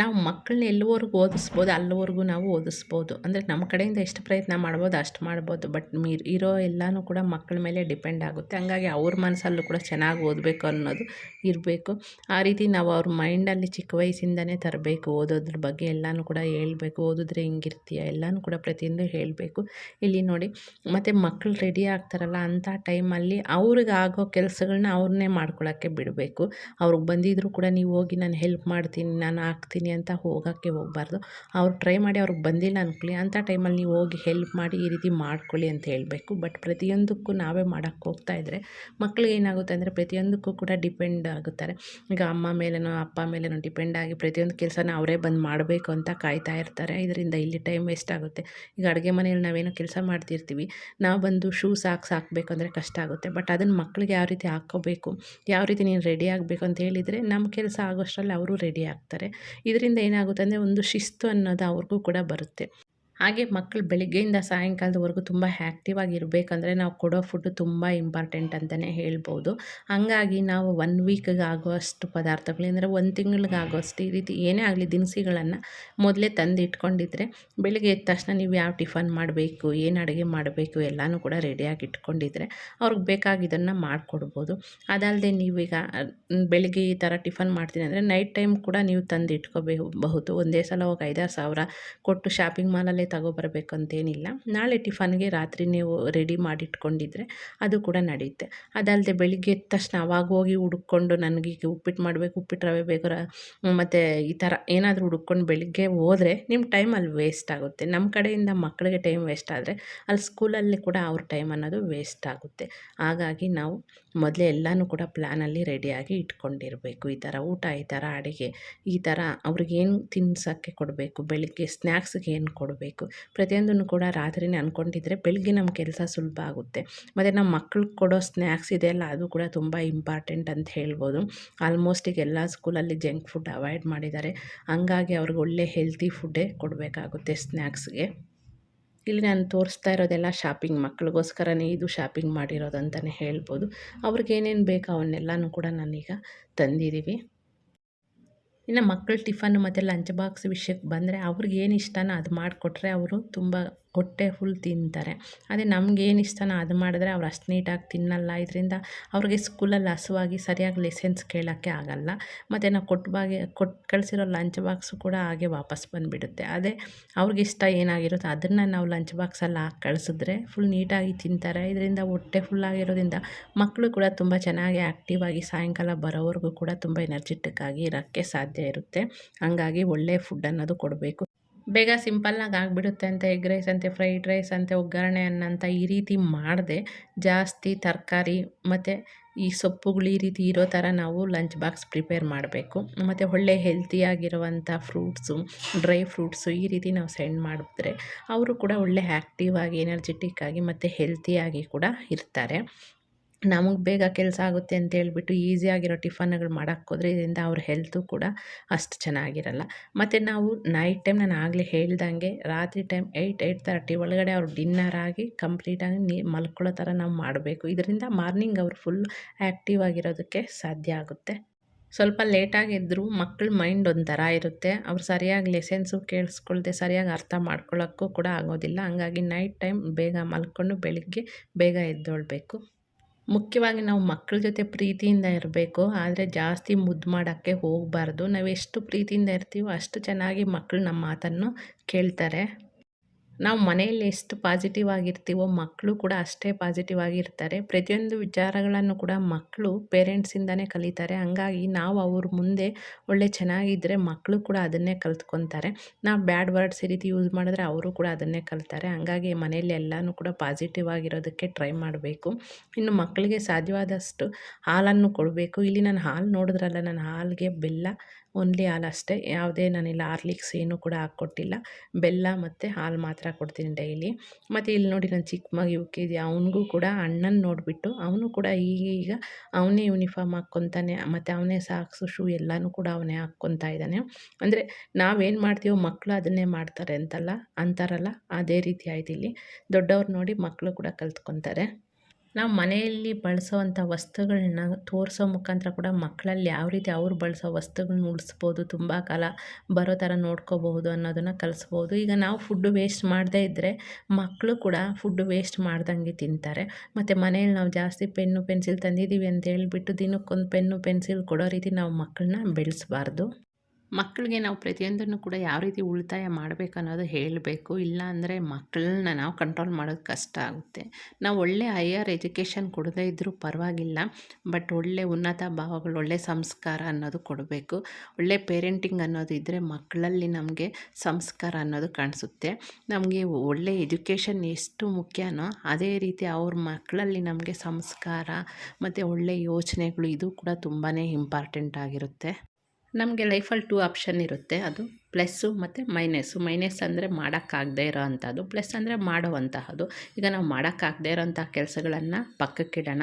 ನಾವು ಮಕ್ಕಳನ್ನ ಎಲ್ಲಿವರೆಗೂ ಓದಿಸ್ಬೋದು, ಅಲ್ಲಿವರೆಗೂ ನಾವು ಓದಿಸ್ಬೋದು. ಅಂದರೆ ನಮ್ಮ ಕಡೆಯಿಂದ ಎಷ್ಟು ಪ್ರಯತ್ನ ಮಾಡ್ಬೋದು, ಅಷ್ಟು ಮಾಡ್ಬೋದು. ಬಟ್ ಮೀರ್ ಇರೋ ಎಲ್ಲನೂ ಕೂಡ ಮಕ್ಕಳ ಮೇಲೆ ಡಿಪೆಂಡ್ ಆಗುತ್ತೆ. ಹಂಗಾಗಿ ಅವ್ರ ಮನಸ್ಸಲ್ಲೂ ಕೂಡ ಚೆನ್ನಾಗಿ ಓದಬೇಕು ಅನ್ನೋದು ಇರಬೇಕು. ಆ ರೀತಿ ನಾವು ಅವ್ರ ಮೈಂಡಲ್ಲಿ ಚಿಕ್ಕ ವಯಸ್ಸಿಂದನೇ ತರಬೇಕು. ಓದೋದ್ರ ಬಗ್ಗೆ ಎಲ್ಲನೂ ಕೂಡ ಹೇಳಬೇಕು. ಓದಿದ್ರೆ ಹಿಂಗಿರ್ತೀಯ ಎಲ್ಲನೂ ಕೂಡ ಪ್ರತಿಯೊಂದು ಹೇಳಬೇಕು. ಇಲ್ಲಿ ನೋಡಿ, ಮತ್ತು ಮಕ್ಕಳು ರೆಡಿ ಆಗ್ತಾರಲ್ಲ ಅಂಥ ಟೈಮಲ್ಲಿ ಅವ್ರಿಗೆ ಆಗೋ ಕೆಲಸಗಳನ್ನ ಅವ್ರನ್ನೇ ಮಾಡ್ಕೊಳ್ಳೋಕ್ಕೆ ಬಿಡಬೇಕು. ಅವ್ರಿಗೆ ಬಂದಿದ್ದರೂ ಕೂಡ ನೀವು ಹೋಗಿ, ನಾನು ಹೆಲ್ಪ್ ಮಾಡ್ತೀನಿ, ನಾನು ಆಗ್ತೀನಿ. ಅಂತ ಹೋಗೋಕ್ಕೆ ಹೋಗಬಾರ್ದು. ಅವ್ರು ಟ್ರೈ ಮಾಡಿ ಅವ್ರಿಗೆ ಬಂದಿಲ್ಲ ಅಂದ್ಕೊಳ್ಳಿ ಅಂಥ ಟೈಮಲ್ಲಿ ನೀವು ಹೋಗಿ ಹೆಲ್ಪ್ ಮಾಡಿ ಈ ರೀತಿ ಮಾಡ್ಕೊಳ್ಳಿ ಅಂತ ಹೇಳಬೇಕು. ಬಟ್ ಪ್ರತಿಯೊಂದಕ್ಕೂ ನಾವೇ ಮಾಡೋಕ್ಕೆ ಹೋಗ್ತಾ ಇದ್ದರೆ ಮಕ್ಳಿಗೆ ಏನಾಗುತ್ತೆ ಅಂದರೆ ಪ್ರತಿಯೊಂದಕ್ಕೂ ಕೂಡ ಡಿಪೆಂಡ್ ಆಗುತ್ತಾರೆ. ಈಗ ಅಮ್ಮ ಮೇಲೇನೋ, ಅಪ್ಪ ಮೇಲೇನೋ ಡಿಪೆಂಡ್ ಆಗಿ ಪ್ರತಿಯೊಂದು ಕೆಲಸನ ಅವರೇ ಬಂದು ಮಾಡಬೇಕು ಅಂತ ಕಾಯ್ತಾ ಇರ್ತಾರೆ. ಇದರಿಂದ ಇಲ್ಲಿ ಟೈಮ್ ವೇಸ್ಟ್ ಆಗುತ್ತೆ. ಈಗ ಅಡುಗೆ ಮನೆಯಲ್ಲಿ ನಾವೇನೋ ಕೆಲಸ ಮಾಡ್ತಿರ್ತೀವಿ. ನಾವು ಬಂದು ಶೂಸ್ ಹಾಕ್ಸ್ ಅಂದರೆ ಕಷ್ಟ ಆಗುತ್ತೆ. ಬಟ್ ಅದನ್ನು ಮಕ್ಕಳಿಗೆ ಯಾವ ರೀತಿ ಹಾಕ್ಕೋಬೇಕು, ಯಾವ ರೀತಿ ನೀನು ರೆಡಿ ಆಗಬೇಕು ಅಂತ ಹೇಳಿದರೆ ನಮ್ಮ ಕೆಲಸ ಆಗೋಷ್ಟರಲ್ಲಿ ಅವರು ರೆಡಿ ಆಗ್ತಾರೆ. ಇದರಿಂದ ಏನಾಗುತ್ತೆ ಅಂದರೆ ಒಂದು ಶಿಸ್ತು ಅನ್ನೋದು ಅವ್ರಿಗೂ ಕೂಡ ಬರುತ್ತೆ. ಹಾಗೆ ಮಕ್ಕಳು ಬೆಳಗ್ಗೆಯಿಂದ ಸಾಯಂಕಾಲದವರೆಗೂ ತುಂಬ ಆ್ಯಕ್ಟಿವ್ ಆಗಿರಬೇಕಂದ್ರೆ ನಾವು ಕೊಡೋ ಫುಡ್ ತುಂಬ ಇಂಪಾರ್ಟೆಂಟ್ ಅಂತಲೇ ಹೇಳ್ಬೋದು. ಹಾಗಾಗಿ ನಾವು ಒನ್ ವೀಕ್ಗೆ ಆಗುವಷ್ಟು ಪದಾರ್ಥಗಳು, ಅಂದರೆ ಒಂದು ತಿಂಗ್ಳಿಗೆ ಆಗೋಷ್ಟು ಈ ರೀತಿ ಏನೇ ಆಗಲಿ ದಿನಸಿಗಳನ್ನು ಮೊದಲೇ ತಂದು ಇಟ್ಕೊಂಡಿದ್ರೆ ಬೆಳಿಗ್ಗೆ ಎದ್ದ ತಕ್ಷಣ ನೀವು ಯಾವ ಟಿಫನ್ ಮಾಡಬೇಕು, ಏನು ಅಡುಗೆ ಮಾಡಬೇಕು ಎಲ್ಲನೂ ಕೂಡ ರೆಡಿಯಾಗಿ ಇಟ್ಕೊಂಡಿದ್ರೆ ಅವ್ರಿಗೆ ಬೇಕಾಗಿದ್ದನ್ನು ಮಾಡಿಕೊಡ್ಬೋದು. ಅದಲ್ಲದೆ ನೀವೀಗ, ಬೆಳಿಗ್ಗೆ ಈ ಥರ ಟಿಫನ್ ಮಾಡ್ತೀನಿ ಅಂದರೆ ನೈಟ್ ಟೈಮ್ ಕೂಡ ನೀವು ತಂದು ಇಟ್ಕೋಬೇಕು ಬಹುದು. ಒಂದೇ ಸಲ ಹೋಗಿ ಐದಾರು ಸಾವಿರ ಕೊಟ್ಟು ಶಾಪಿಂಗ್ ಮಾಲಲ್ಲೇ ತಗೊಬರಬೇಕು ಅಂತೇನಿಲ್ಲ ನಾಳೆ ಟಿಫನ್ಗೆ ರಾತ್ರಿ ನೀವು ರೆಡಿ ಮಾಡಿಟ್ಕೊಂಡಿದ್ರೆ ಅದು ಕೂಡ ನಡೆಯುತ್ತೆ. ಅದಲ್ಲದೆ ಬೆಳಿಗ್ಗೆ ಎದ್ದ ತಕ್ಷಣ ಅವಾಗ ಹೋಗಿ ಹುಡ್ಕೊಂಡು ನನಗೆ ಈಗ ಉಪ್ಪಿಟ್ಟು ಮಾಡಬೇಕು, ಉಪ್ಪಿಟ್ಟು ರವೆ ಬೇಕು ಮತ್ತು ಈ ಥರ ಏನಾದರೂ ಹುಡ್ಕೊಂಡು ಬೆಳಿಗ್ಗೆ ಹೋದರೆ ನಿಮ್ಮ ಟೈಮ್ ಅಲ್ಲಿ ವೇಸ್ಟ್ ಆಗುತ್ತೆ. ನಮ್ಮ ಕಡೆಯಿಂದ ಮಕ್ಕಳಿಗೆ ಟೈಮ್ ವೇಸ್ಟ್ ಆದರೆ ಅಲ್ಲಿ ಸ್ಕೂಲಲ್ಲಿ ಕೂಡ ಅವ್ರ ಟೈಮ್ ಅನ್ನೋದು ವೇಸ್ಟ್ ಆಗುತ್ತೆ. ಹಾಗಾಗಿ ನಾವು ಮೊದಲೇ ಎಲ್ಲನೂ ಕೂಡ ಪ್ಲ್ಯಾನಲ್ಲಿ ರೆಡಿಯಾಗಿ ಇಟ್ಕೊಂಡಿರಬೇಕು. ಈ ಥರ ಊಟ, ಈ ಥರ ಅಡುಗೆ, ಈ ಥರ ಅವ್ರಿಗೇನು ತಿನ್ಸೋಕ್ಕೆ ಕೊಡಬೇಕು, ಬೆಳಿಗ್ಗೆ ಸ್ನ್ಯಾಕ್ಸ್ಗೆ ಏನು ಕೊಡಬೇಕು. ಪ್ರತಿಯೊಂದನ್ನು ಕೂಡ ರಾತ್ರಿನೇ ಅಂದ್ಕೊಂಡಿದ್ರೆ ಬೆಳಗ್ಗೆ ನಮ್ಮ ಕೆಲಸ ಸುಲಭ ಆಗುತ್ತೆ. ಮತ್ತು ನಮ್ಮ ಮಕ್ಳಿಗೆ ಕೊಡೋ ಸ್ನ್ಯಾಕ್ಸ್ ಇದೆಯಲ್ಲ, ಅದು ಕೂಡ ತುಂಬ ಇಂಪಾರ್ಟೆಂಟ್ ಅಂತ ಹೇಳ್ಬೋದು. ಆಲ್ಮೋಸ್ಟ್ ಈಗ ಎಲ್ಲ ಸ್ಕೂಲಲ್ಲಿ ಜಂಕ್ ಫುಡ್ ಅವಾಯ್ಡ್ ಮಾಡಿದ್ದಾರೆ. ಹಂಗಾಗಿ ಅವ್ರಿಗೆ ಒಳ್ಳೆ ಹೆಲ್ತಿ ಫುಡ್ಡೇ ಕೊಡಬೇಕಾಗುತ್ತೆ ಸ್ನ್ಯಾಕ್ಸ್ಗೆ ಇಲ್ಲಿ ನಾನು ತೋರಿಸ್ತಾ ಇರೋದೆಲ್ಲ ಶಾಪಿಂಗ್ ಮಕ್ಳಿಗೋಸ್ಕರನೇ ಇದು ಶಾಪಿಂಗ್ ಮಾಡಿರೋದು ಅಂತಲೇ ಹೇಳ್ಬೋದು. ಅವ್ರಿಗೆ ಏನೇನು ಬೇಕೋ ಅವನ್ನೆಲ್ಲನೂ ಕೂಡ ನಾನೀಗ ತಂದಿದ್ದೀವಿ. ಇನ್ನು ಮಕ್ಕಳು ಟಿಫನ್ ಮತ್ತು ಲಂಚ್ ಬಾಕ್ಸ್ ವಿಷಯಕ್ಕೆ ಬಂದರೆ ಅವ್ರಿಗೆ ಏನು ಇಷ್ಟನೋ ಅದು ಮಾಡಿಕೊಟ್ರೆ ಅವರು ತುಂಬ ಹೊಟ್ಟೆ ಫುಲ್ ತಿಂತಾರೆ. ಅದೇ ನಮ್ಗೇನು ಇಷ್ಟನೋ ಅದು ಮಾಡಿದ್ರೆ ಅವ್ರು ಅಷ್ಟು ನೀಟಾಗಿ ತಿನ್ನಲ್ಲ. ಇದರಿಂದ ಅವ್ರಿಗೆ ಸ್ಕೂಲಲ್ಲಿ ಹಸುವಾಗಿ ಸರಿಯಾಗಿ ಲೆಸನ್ಸ್ ಕೇಳೋಕ್ಕೆ ಆಗಲ್ಲ. ಮತ್ತು ನಾವು ಕೊಟ್ಟವಾಗೆ ಕೊಟ್ಟು ಕಳಿಸಿರೋ ಲಂಚ್ ಬಾಕ್ಸು ಕೂಡ ಹಾಗೆ ವಾಪಸ್ ಬಂದುಬಿಡುತ್ತೆ. ಅದೇ ಅವ್ರಿಗೆ ಇಷ್ಟ ಏನಾಗಿರುತ್ತೆ ಅದನ್ನು ನಾವು ಲಂಚ್ ಬಾಕ್ಸಲ್ಲಿ ಹಾಕಿ ಕಳಿಸಿದ್ರೆ ಫುಲ್ ನೀಟಾಗಿ ತಿಂತಾರೆ. ಇದರಿಂದ ಹೊಟ್ಟೆ ಫುಲ್ ಆಗಿರೋದ್ರಿಂದ ಮಕ್ಕಳು ಕೂಡ ತುಂಬ ಚೆನ್ನಾಗಿ ಆ್ಯಕ್ಟಿವ್ ಆಗಿ ಸಾಯಂಕಾಲ ಬರೋವರೆಗೂ ಕೂಡ ತುಂಬ ಎನರ್ಜೆಟಿಕ್ ಆಗಿ ಇರೋಕ್ಕೆ ಸಾಧ್ಯ ಇರುತ್ತೆ. ಹಾಗಾಗಿ ಒಳ್ಳೆಯ ಫುಡ್ ಅನ್ನೋದು ಕೊಡಬೇಕು. ಬೇಗ ಸಿಂಪಲ್ನಾಗಿ ಆಗಿಬಿಡುತ್ತೆ ಅಂತ ಎಗ್ ರೈಸ್ ಅಂತೆ, ಫ್ರೈಡ್ ರೈಸ್ ಅಂತೆ ಒಗ್ಗರಣೆ ಅನ್ನ ಅಂತ ಈ ರೀತಿ ಮಾಡದೆ. ಜಾಸ್ತಿ ತರಕಾರಿ ಮತ್ತು ಈ ಸೊಪ್ಪುಗಳು ಈ ರೀತಿ ಇರೋ ಥರ ನಾವು ಲಂಚ್ ಬಾಕ್ಸ್ ಪ್ರಿಪೇರ್ ಮಾಡಬೇಕು. ಮತ್ತು ಒಳ್ಳೆ ಹೆಲ್ತಿಯಾಗಿರುವಂಥ ಫ್ರೂಟ್ಸು, ಡ್ರೈ ಫ್ರೂಟ್ಸು ಈ ರೀತಿ ನಾವು ಸೆಂಡ್ ಮಾಡಿದ್ರೆ ಅವರು ಕೂಡ ಒಳ್ಳೆ ಆ್ಯಕ್ಟಿವ್ ಆಗಿ ಎನರ್ಜೆಟಿಕ್ ಆಗಿ ಮತ್ತು ಹೆಲ್ತಿಯಾಗಿ ಕೂಡ ಇರ್ತಾರೆ. ನಮಗೆ ಬೇಗ ಕೆಲಸ ಆಗುತ್ತೆ ಅಂತ ಹೇಳ್ಬಿಟ್ಟು ಈಸಿಯಾಗಿರೋ ಟಿಫನ್ಗಳು ಮಾಡೋಕ್ಕೆ ಹೋದರೆ ಇದರಿಂದ ಅವ್ರ ಹೆಲ್ತು ಕೂಡ ಅಷ್ಟು ಚೆನ್ನಾಗಿರಲ್ಲ. ಮತ್ತು ನಾವು ನೈಟ್ ಟೈಮ್ ನಾನು ಆಗಲೇ ಹೇಳ್ದಂಗೆ ರಾತ್ರಿ ಟೈಮ್ ಏಯ್ಟ್ ಏಯ್ಟ್ ತರ್ಟಿ ಒಳಗಡೆ ಅವ್ರು ಡಿನ್ನರ್ ಆಗಿ ಕಂಪ್ಲೀಟಾಗಿ ನೀ ಮಲ್ಕೊಳ್ಳೋ ಥರ ನಾವು ಮಾಡಬೇಕು. ಇದರಿಂದ ಮಾರ್ನಿಂಗ್ ಅವರು ಫುಲ್ ಆ್ಯಕ್ಟಿವ್ ಆಗಿರೋದಕ್ಕೆ ಸಾಧ್ಯ ಆಗುತ್ತೆ. ಸ್ವಲ್ಪ ಲೇಟಾಗಿ ಎದ್ದರೂ ಮಕ್ಕಳ ಮೈಂಡ್ ಒಂಥರ ಇರುತ್ತೆ. ಅವ್ರು ಸರಿಯಾಗಿ ಲೆಸೆನ್ಸು ಕೇಳಿಸ್ಕೊಳ್ದೆ ಸರಿಯಾಗಿ ಅರ್ಥ ಮಾಡ್ಕೊಳ್ಳೋಕ್ಕೂ ಕೂಡ ಆಗೋದಿಲ್ಲ. ಹಂಗಾಗಿ ನೈಟ್ ಟೈಮ್ ಬೇಗ ಮಲ್ಕೊಂಡು ಬೆಳಿಗ್ಗೆ ಬೇಗ ಎದ್ದೊಳ್ಬೇಕು. ಮುಖ್ಯವಾಗಿ ನಾವು ಮಕ್ಕಳ ಜೊತೆ ಪ್ರೀತಿಯಿಂದ ಇರಬೇಕು, ಆದರೆ ಜಾಸ್ತಿ ಮುದ್ದು ಮಾಡೋಕ್ಕೆ ಹೋಗಬಾರ್ದು. ನಾವು ಎಷ್ಟು ಪ್ರೀತಿಯಿಂದ ಇರ್ತೀವೋ ಅಷ್ಟು ಚೆನ್ನಾಗಿ ಮಕ್ಕಳು ನಮ್ಮ ಮಾತನ್ನು ಕೇಳ್ತಾರೆ. ನಾವು ಮನೆಯಲ್ಲಿ ಎಷ್ಟು ಪಾಸಿಟಿವ್ ಆಗಿರ್ತೀವೋ ಮಕ್ಕಳು ಕೂಡ ಅಷ್ಟೇ ಪಾಸಿಟಿವ್ ಆಗಿರ್ತಾರೆ. ಪ್ರತಿಯೊಂದು ವಿಚಾರಗಳನ್ನು ಕೂಡ ಮಕ್ಕಳು ಪೇರೆಂಟ್ಸಿಂದನೇ ಕಲಿತಾರೆ. ಹಂಗಾಗಿ ನಾವು ಅವ್ರ ಮುಂದೆ ಒಳ್ಳೆ ಚೆನ್ನಾಗಿದ್ದರೆ ಮಕ್ಕಳು ಕೂಡ ಅದನ್ನೇ ಕಲ್ತ್ಕೊತಾರೆ. ನಾವು ಬ್ಯಾಡ್ ವರ್ಡ್ಸ್ ಈ ರೀತಿ ಯೂಸ್ ಮಾಡಿದ್ರೆ ಅವರು ಕೂಡ ಅದನ್ನೇ ಕಲ್ತಾರೆ. ಹಂಗಾಗಿ ಮನೆಯಲ್ಲಿ ಎಲ್ಲನೂ ಕೂಡ ಪಾಸಿಟಿವ್ ಆಗಿರೋದಕ್ಕೆ ಟ್ರೈ ಮಾಡಬೇಕು. ಇನ್ನು ಮಕ್ಕಳಿಗೆ ಸಾಧ್ಯವಾದಷ್ಟು ಹಾಲನ್ನು ಕೊಡಬೇಕು. ಇಲ್ಲಿ ನಾನು ಹಾಲು ನೋಡಿದ್ರಲ್ಲ, ನಾನು ಹಾಲಿಗೆ ಬೆಲ್ಲ ಓನ್ಲಿ ಹಾಲು ಅಷ್ಟೇ, ಯಾವುದೇ ನಾನಿಲ್ಲ ಹಾರ್ಲಿಕ್ಸ್ ಏನೂ ಕೂಡ ಹಾಕ್ಕೊಟ್ಟಿಲ್ಲ. ಬೆಲ್ಲ ಮತ್ತು ಹಾಲು ಮಾತ್ರ ಕೊಡ್ತೀನಿ ಡೈಲಿ. ಮತ್ತು ಇಲ್ಲಿ ನೋಡಿ ನನ್ನ ಚಿಕ್ಕ ಮಗ ಯು ಜಿ ಅವನಿಗೂ ಕೂಡ ಅಣ್ಣನ ನೋಡಿಬಿಟ್ಟು ಅವನು ಕೂಡ ಈಗ ಅವನೇ ಯೂನಿಫಾರ್ಮ್ ಹಾಕ್ಕೊತಾನೆ, ಮತ್ತು ಅವನೇ ಸಾಕ್ಸು, ಶೂ ಎಲ್ಲನೂ ಕೂಡ ಅವನೇ ಹಾಕ್ಕೊತಾ ಇದ್ದಾನೆ. ಅಂದರೆ ನಾವೇನು ಮಾಡ್ತೀವೋ ಮಕ್ಕಳು ಅದನ್ನೇ ಮಾಡ್ತಾರೆ ಅಂತಲ್ಲ, ಅಂತಾರಲ್ಲ, ಅದೇ ರೀತಿ ಆಯ್ತು ಇಲ್ಲಿ. ದೊಡ್ಡವ್ರು ನೋಡಿ ಮಕ್ಕಳು ಕೂಡ ಕಲ್ತ್ಕೊತಾರೆ. ನಾವು ಮನೆಯಲ್ಲಿ ಬಳಸೋವಂಥ ವಸ್ತುಗಳನ್ನ ತೋರಿಸೋ ಮುಖಾಂತರ ಕೂಡ ಮಕ್ಕಳಲ್ಲಿ ಯಾವ ರೀತಿ ಅವ್ರು ಬಳಸೋ ವಸ್ತುಗಳನ್ನ ಉಳಿಸ್ಬೋದು, ತುಂಬ ಕಾಲ ಬರೋ ಥರ ನೋಡ್ಕೋಬಹುದು ಅನ್ನೋದನ್ನು ಕಲಿಸ್ಬೋದು. ಈಗ ನಾವು ಫುಡ್ ವೇಸ್ಟ್ ಮಾಡದೇ ಇದ್ದರೆ ಮಕ್ಕಳು ಕೂಡ ಫುಡ್ ವೇಸ್ಟ್ ಮಾಡ್ದಂಗೆ ತಿಂತಾರೆ. ಮತ್ತು ಮನೆಯಲ್ಲಿ ನಾವು ಜಾಸ್ತಿ ಪೆನ್ನು, ಪೆನ್ಸಿಲ್ ತಂದಿದ್ದೀವಿ ಅಂತ ಹೇಳಿಬಿಟ್ಟು ದಿನಕ್ಕೊಂದು ಪೆನ್ನು, ಪೆನ್ಸಿಲ್ ಕೊಡೋ ರೀತಿ ನಾವು ಮಕ್ಕಳನ್ನ ಬೆಳೆಸಬಾರ್ದು. ಮಕ್ಕಳಿಗೆ ನಾವು ಪ್ರತಿಯೊಂದನ್ನು ಕೂಡ ಯಾವ ರೀತಿ ಉಳಿತಾಯ ಮಾಡಬೇಕು ಅನ್ನೋದು ಹೇಳಬೇಕು. ಇಲ್ಲ ಅಂದರೆ ಮಕ್ಕಳನ್ನ ನಾವು ಕಂಟ್ರೋಲ್ ಮಾಡೋದು ಕಷ್ಟ ಆಗುತ್ತೆ. ನಾವು ಒಳ್ಳೆ ಹೈಯರ್ ಎಜುಕೇಷನ್ ಕೊಡದೇ ಇದ್ದರೂ ಪರವಾಗಿಲ್ಲ. ಬಟ್ ಒಳ್ಳೆ ಉನ್ನತ ಭಾವಗಳು, ಒಳ್ಳೆ ಸಂಸ್ಕಾರ ಅನ್ನೋದು ಕೊಡಬೇಕು. ಒಳ್ಳೆ ಪೇರೆಂಟಿಂಗ್ ಅನ್ನೋದು ಇದ್ದರೆ ಮಕ್ಕಳಲ್ಲಿ ನಮಗೆ ಸಂಸ್ಕಾರ ಅನ್ನೋದು ಕಾಣಿಸುತ್ತೆ. ನಮಗೆ ಒಳ್ಳೆ ಎಜುಕೇಷನ್ ಎಷ್ಟು ಮುಖ್ಯನೋ ಅದೇ ರೀತಿ ಅವ್ರ ಮಕ್ಕಳಲ್ಲಿ ನಮಗೆ ಸಂಸ್ಕಾರ ಮತ್ತು ಒಳ್ಳೆ ಯೋಚನೆಗಳು ಇದು ಕೂಡ ತುಂಬಾ ಇಂಪಾರ್ಟೆಂಟ್ ಆಗಿರುತ್ತೆ. ನಮಗೆ ಲೈಫಲ್ಲಿ ಟೂ ಆಪ್ಷನ್ ಇರುತ್ತೆ. ಅದು ಪ್ಲಸ್ಸು ಮತ್ತು ಮೈನಸ್ಸು. ಮೈನಸ್ ಅಂದರೆ ಮಾಡೋಕ್ಕಾಗದೇ ಇರೋ ಅಂಥದ್ದು ಪ್ಲಸ್ ಅಂದರೆ ಮಾಡುವಂತಹದ್ದು. ಈಗ ನಾವು ಮಾಡೋಕ್ಕಾಗದೇ ಇರೋಂಥ ಕೆಲಸಗಳನ್ನು ಪಕ್ಕಕ್ಕಿಡೋಣ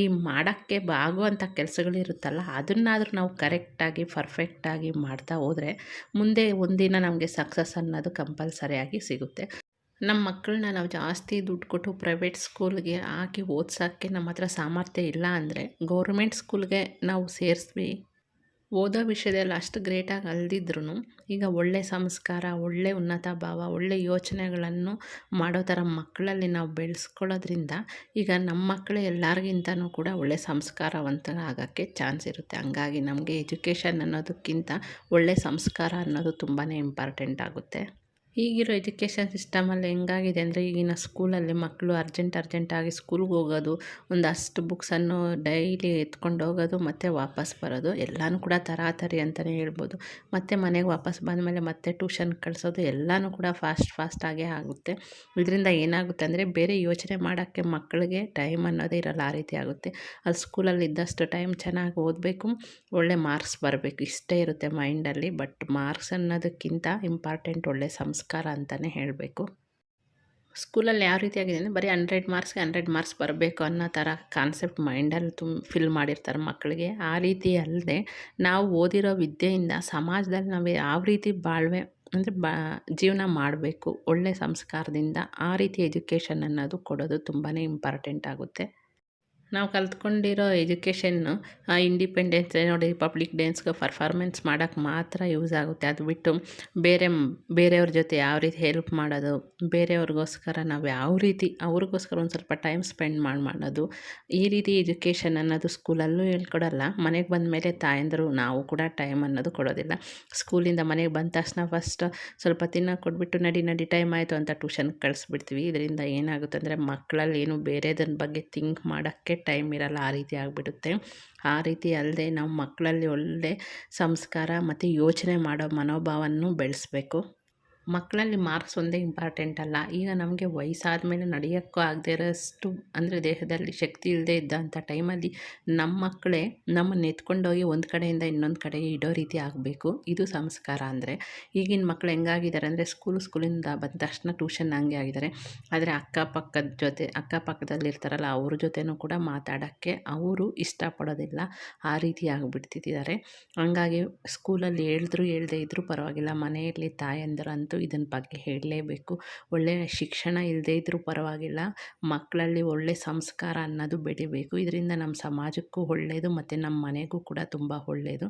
ಈ ಮಾಡೋಕ್ಕೆ ಆಗುವಂಥ ಕೆಲಸಗಳಿರುತ್ತಲ್ಲ ಅದನ್ನಾದರೂ ನಾವು ಕರೆಕ್ಟಾಗಿ, ಪರ್ಫೆಕ್ಟಾಗಿ ಮಾಡ್ತಾ ಹೋದರೆ ಮುಂದೆ ಒಂದಿನ ನಮಗೆ ಸಕ್ಸಸ್ ಅನ್ನೋದು ಕಂಪಲ್ಸರಿಯಾಗಿ ಸಿಗುತ್ತೆ. ನಮ್ಮ ಮಕ್ಕಳನ್ನ ನಾವು ಜಾಸ್ತಿ ದುಡ್ಡು ಕೊಟ್ಟು ಪ್ರೈವೇಟ್ ಸ್ಕೂಲ್ಗೆ ಹಾಕಿ ಓದ್ಸೋಕ್ಕೆ ನಮ್ಮ ಹತ್ರ ಸಾಮರ್ಥ್ಯ ಇಲ್ಲ ಅಂದರೆ ಗೌರ್ಮೆಂಟ್ ಸ್ಕೂಲ್ಗೆ ನಾವು ಸೇರಿಸ್ವಿ. ಓದೋ ವಿಷಯದಲ್ಲಿ ಅಷ್ಟು ಗ್ರೇಟಾಗಿ ಅಲ್ದಿದ್ರೂ ಈಗ ಒಳ್ಳೆಯ ಸಂಸ್ಕಾರ ಒಳ್ಳೆಯ ಉನ್ನತ ಭಾವ ಒಳ್ಳೆಯ ಯೋಚನೆಗಳನ್ನು ಮಾಡೋ ಥರ ಮಕ್ಕಳಲ್ಲಿ ನಾವು ಬೆಳೆಸ್ಕೊಳ್ಳೋದ್ರಿಂದ ಈಗ ನಮ್ಮ ಮಕ್ಕಳು ಎಲ್ಲರಿಗಿಂತನೂ ಕೂಡ ಒಳ್ಳೆಯ ಸಂಸ್ಕಾರವಂತ ಆಗೋಕ್ಕೆ ಚಾನ್ಸ್ ಇರುತ್ತೆ. ಹಂಗಾಗಿ ನಮಗೆ ಎಜುಕೇಷನ್ ಅನ್ನೋದಕ್ಕಿಂತ ಒಳ್ಳೆಯ ಸಂಸ್ಕಾರ ಅನ್ನೋದು ತುಂಬಾ ಇಂಪಾರ್ಟೆಂಟ್ ಆಗುತ್ತೆ. ಈಗಿರೋ ಎಜುಕೇಷನ್ ಸಿಸ್ಟಮಲ್ಲಿ ಹೆಂಗಾಗಿದೆ ಅಂದರೆ ಈಗಿನ ಸ್ಕೂಲಲ್ಲಿ ಮಕ್ಕಳು ಅರ್ಜೆಂಟ್ ಅರ್ಜೆಂಟಾಗಿ ಸ್ಕೂಲ್ಗೆ ಹೋಗೋದು ಒಂದಷ್ಟು ಬುಕ್ಸನ್ನು ಡೈಲಿ ಎತ್ಕೊಂಡು ಹೋಗೋದು, ಮತ್ತು ವಾಪಸ್ ಬರೋದು, ಎಲ್ಲನೂ ಕೂಡ ತರಾತರಿ ಅಂತಲೇ ಹೇಳ್ಬೋದು. ಮತ್ತು ಮನೆಗೆ ವಾಪಸ್ ಬಂದಮೇಲೆ ಮತ್ತೆ ಟ್ಯೂಷನ್ ಕಳಿಸೋದು ಎಲ್ಲನೂ ಕೂಡ ಫಾಸ್ಟ್ ಫಾಸ್ಟಾಗೇ ಆಗುತ್ತೆ. ಇದರಿಂದ ಏನಾಗುತ್ತೆ ಅಂದರೆ ಬೇರೆ ಯೋಚನೆ ಮಾಡೋಕ್ಕೆ ಮಕ್ಕಳಿಗೆ ಟೈಮ್ ಅನ್ನೋದೇ ಇರೋಲ್ಲ, ಆ ರೀತಿ ಆಗುತ್ತೆ. ಅಲ್ಲಿ ಸ್ಕೂಲಲ್ಲಿ ಇದ್ದಷ್ಟು ಟೈಮ್ ಚೆನ್ನಾಗಿ ಓದಬೇಕು, ಒಳ್ಳೆ ಮಾರ್ಕ್ಸ್ ಬರಬೇಕು. ಇಷ್ಟೇ ಇರುತ್ತೆ ಮೈಂಡಲ್ಲಿ ಬಟ್ ಮಾರ್ಕ್ಸ್ ಅನ್ನೋದಕ್ಕಿಂತ ಇಂಪಾರ್ಟೆಂಟ್ ಒಳ್ಳೆ ಸಂಸ್ಕಾರ ಅಂತಲೇ ಹೇಳಬೇಕು. ಸ್ಕೂಲಲ್ಲಿ ಯಾವ ರೀತಿಯಾಗಿದೆ ಅಂದರೆ ಬರೀ ಹಂಡ್ರೆಡ್ ಮಾರ್ಕ್ಸ್ಗೆ ಹಂಡ್ರೆಡ್ ಮಾರ್ಕ್ಸ್ ಬರಬೇಕು ಅನ್ನೋ ಥರ ಕಾನ್ಸೆಪ್ಟ್ ಮೈಂಡಲ್ಲಿ ತುಂಬ ಫಿಲ್ ಮಾಡಿರ್ತಾರೆ ಮಕ್ಕಳಿಗೆ. ಆ ರೀತಿ ಅಲ್ಲದೆ ನಾವು ಓದಿರೋ ವಿದ್ಯೆಯಿಂದ ಸಮಾಜದಲ್ಲಿ ನಾವು ಯಾವ ರೀತಿ ಬಾಳ್ವೆ ಅಂದರೆ ಬಾ ಜೀವನ ಮಾಡಬೇಕು ಒಳ್ಳೆಯ ಸಂಸ್ಕಾರದಿಂದ ಆ ರೀತಿ ಎಜುಕೇಷನ್ ಅನ್ನೋದು ಕೊಡೋದು ತುಂಬಾ ಇಂಪಾರ್ಟೆಂಟ್ ಆಗುತ್ತೆ. ನಾವು ಕಲ್ತ್ಕೊಂಡಿರೋ ಎಜುಕೇಷನ್ನು ಇಂಡಿಪೆಂಡೆನ್ಸ್ ನೋಡಿ ರಿಪಬ್ಲಿಕ್ ಡೇಸ್ಗೆ ಪರ್ಫಾರ್ಮೆನ್ಸ್ ಮಾಡೋಕ್ಕೆ ಮಾತ್ರ ಯೂಸ್ ಆಗುತ್ತೆ. ಅದು ಬಿಟ್ಟು ಬೇರೆ ಬೇರೆಯವ್ರ ಜೊತೆ ಯಾವ ರೀತಿ ಹೆಲ್ಪ್ ಮಾಡೋದು, ಬೇರೆಯವ್ರಿಗೋಸ್ಕರ ನಾವು ಯಾವ ರೀತಿ, ಅವ್ರಿಗೋಸ್ಕರ ಒಂದು ಸ್ವಲ್ಪ ಟೈಮ್ ಸ್ಪೆಂಡ್ ಮಾಡಿ, ಮಾಡೋದು, ಈ ರೀತಿ ಎಜುಕೇಷನ್ ಅನ್ನೋದು ಸ್ಕೂಲಲ್ಲೂ ಹೇಳ್ಕೊಡಲ್ಲ. ಮನೆಗೆ ಬಂದ ಮೇಲೆ ತಾಯಂದರು, ನಾವು ಕೂಡ ಟೈಮ್ ಅನ್ನೋದು ಕೊಡೋದಿಲ್ಲ. ಸ್ಕೂಲಿಂದ ಮನೆಗೆ ಬಂದ ತಕ್ಷಣ ಫಸ್ಟ್ ಸ್ವಲ್ಪ ತಿನ್ನ ಕೊಟ್ಬಿಟ್ಟು ನಡಿ ನಡಿ, ಟೈಮ್ ಆಯಿತು ಅಂತ ಟ್ಯೂಷನ್ಗೆ ಕಳಿಸ್ಬಿಡ್ತೀವಿ. ಇದರಿಂದ ಏನಾಗುತ್ತೆ ಅಂದರೆ ಮಕ್ಕಳಲ್ಲಿ ಏನು ಬೇರೆದನ್ನ ಬಗ್ಗೆ ಥಿಂಕ್ ಮಾಡೋಕ್ಕೆ ಟೈಮ್ ಇರಲ್ಲ ಆ ರೀತಿ ಆಗಿಬಿಡುತ್ತೆ. ಆ ರೀತಿ ಅಲ್ಲದೆ ನಾವು ಮಕ್ಕಳಲ್ಲಿ ಒಳ್ಳೆ ಸಂಸ್ಕಾರ ಮತ್ತು ಯೋಚನೆ ಮಾಡೋ ಮನೋಭಾವವನ್ನು ಬೆಳೆಸ್ಬೇಕು. ಮಕ್ಕಳಲ್ಲಿ ಮಾರ್ಕ್ಸ್ ಒಂದೇ ಇಂಪಾರ್ಟೆಂಟ್ ಅಲ್ಲ. ಈಗ ನಮಗೆ ವಯಸ್ಸಾದ ಮೇಲೆ ನಡೆಯೋಕ್ಕೂ ಆಗದೇ ಇರೋಷ್ಟು ಅಂದರೆ ದೇಹದಲ್ಲಿ ಶಕ್ತಿ ಇಲ್ಲದೆ ಇದ್ದಂಥ ಟೈಮಲ್ಲಿ ನಮ್ಮ ಮಕ್ಕಳೇ ನಮ್ಮನ್ನು ಎತ್ಕೊಂಡೋಗಿ ಒಂದು ಕಡೆಯಿಂದ ಇನ್ನೊಂದು ಕಡೆಗೆ ಇಡೋ ರೀತಿ ಆಗಬೇಕು. ಇದು ಸಂಸ್ಕಾರ ಅಂದರೆ. ಈಗಿನ ಮಕ್ಕಳು ಹೆಂಗಾಗಿದ್ದಾರೆ ಅಂದರೆ ಸ್ಕೂಲ್ ಸ್ಕೂಲಿಂದ ಬಂದ ತಕ್ಷಣ ಟ್ಯೂಷನ್ ಹಂಗೆ ಆಗಿದ್ದಾರೆ. ಆದರೆ ಅಕ್ಕಪಕ್ಕದ ಜೊತೆ, ಅಕ್ಕಪಕ್ಕದಲ್ಲಿರ್ತಾರಲ್ಲ ಅವ್ರ ಜೊತೆನೂ ಕೂಡ ಮಾತಾಡೋಕ್ಕೆ ಅವರು ಇಷ್ಟಪಡೋದಿಲ್ಲ. ಆ ರೀತಿ ಆಗಿಬಿಡ್ತಿದ್ದಾರೆ. ಹಂಗಾಗಿ ಸ್ಕೂಲಲ್ಲಿ ಹೇಳಿದ್ರು, ಹೇಳದೇ ಇದ್ದರೂ ಪರವಾಗಿಲ್ಲ. ಮನೆಯಲ್ಲಿ ತಾಯಂದಿರಂತೂ ಇದನ್ನ ಬಗ್ಗೆ ಹೇಳಲೇಬೇಕು. ಒಳ್ಳೆಯ ಶಿಕ್ಷಣ ಇಲ್ಲದೇ ಇದ್ದರೂ ಪರವಾಗಿಲ್ಲ. ಮಕ್ಕಳಲ್ಲಿ ಒಳ್ಳೆ ಸಂಸ್ಕಾರ ಅನ್ನೋದು ಬೆಳಿಬೇಕು. ಇದರಿಂದ ನಮ್ಮ ಸಮಾಜಕ್ಕೂ ಒಳ್ಳೆಯದು ಮತ್ತು ನಮ್ಮ ಮನೆಗೂ ಕೂಡ ತುಂಬ ಒಳ್ಳೆಯದು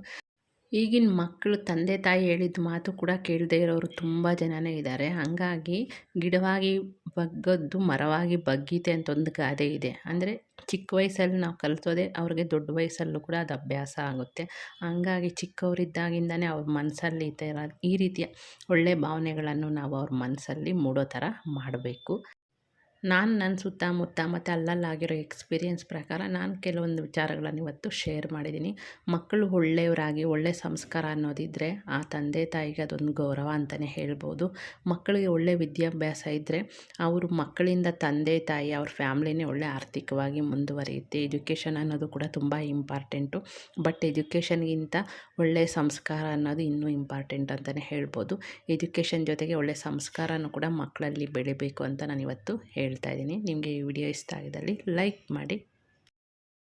ಈಗಿನ ಮಕ್ಕಳು ತಂದೆ ತಾಯಿ ಹೇಳಿದ ಮಾತು ಕೂಡ ಕೇಳದೇ ಇರೋರು ತುಂಬ ಜನನೇ ಇದ್ದಾರೆ ಹಾಗಾಗಿ ಗಿಡವಾಗಿ ಬಗ್ಗದ್ದು ಮರವಾಗಿ ಬಗ್ಗೀತೆ ಅಂತ ಒಂದು ಗಾದೆ ಇದೆ. ಅಂದರೆ ಚಿಕ್ಕ ವಯಸ್ಸಲ್ಲಿ ನಾವು ಕಲಿಸೋದೆ ಅವ್ರಿಗೆ ದೊಡ್ಡ ವಯಸ್ಸಲ್ಲೂ ಕೂಡ ಅದು ಅಭ್ಯಾಸ ಆಗುತ್ತೆ. ಹಂಗಾಗಿ ಚಿಕ್ಕವರಿದ್ದಾಗಿಂದನೇ ಅವ್ರ ಮನಸ್ಸಲ್ಲಿ ಈ ಥರ ಈ ರೀತಿಯ ಒಳ್ಳೆಯ ಭಾವನೆಗಳನ್ನು ನಾವು ಅವ್ರ ಮನಸ್ಸಲ್ಲಿ ಮೂಡೋ ಥರ ಮಾಡಬೇಕು. ನಾನು ನನ್ನ ಸುತ್ತಮುತ್ತ ಮತ್ತು ಅಲ್ಲಲ್ಲಾಗಿರೋ ಎಕ್ಸ್ಪೀರಿಯೆನ್ಸ್ ಪ್ರಕಾರ ನಾನು ಕೆಲವೊಂದು ವಿಚಾರಗಳನ್ನು ಇವತ್ತು ಶೇರ್ ಮಾಡಿದ್ದೀನಿ ಮಕ್ಕಳು ಒಳ್ಳೆಯವರಾಗಿ ಒಳ್ಳೆಯ ಸಂಸ್ಕಾರ ಅನ್ನೋದಿದ್ದರೆ ಆ ತಂದೆ, ತಾಯಿಗೆ ಅದೊಂದು ಗೌರವ ಅಂತಲೇ ಹೇಳ್ಬೋದು. ಮಕ್ಕಳಿಗೆ ಒಳ್ಳೆಯ ವಿದ್ಯಾಭ್ಯಾಸ ಇದ್ದರೆ ಅವರು ಮಕ್ಕಳಿಂದ ತಂದೆ, ತಾಯಿ, ಅವ್ರ ಫ್ಯಾಮ್ಲಿನೇ ಒಳ್ಳೆ ಆರ್ಥಿಕವಾಗಿ ಮುಂದುವರಿಯುತ್ತೆ. ಎಜುಕೇಷನ್ ಅನ್ನೋದು ಕೂಡ ತುಂಬ ಇಂಪಾರ್ಟೆಂಟು ಬಟ್ ಎಜುಕೇಷನ್ಗಿಂತ ಒಳ್ಳೆಯ ಸಂಸ್ಕಾರ ಅನ್ನೋದು ಇನ್ನೂ ಇಂಪಾರ್ಟೆಂಟ್ ಅಂತಲೇ ಹೇಳ್ಬೋದು. ಎಜುಕೇಷನ್ ಜೊತೆಗೆ ಒಳ್ಳೆಯ ಸಂಸ್ಕಾರನೂ ಕೂಡ ಮಕ್ಕಳಲ್ಲಿ ಬೆಳಿಬೇಕು ಅಂತ ನಾನು ಇವತ್ತು ಹೇಳ್ತಾ ಇದ್ದೀನಿ. ನಿಮಗೆ ಈ ವಿಡಿಯೋ ಇಷ್ಟ ಆಗಿದ್ದಲ್ಲಿ ಲೈಕ್ ಮಾಡಿ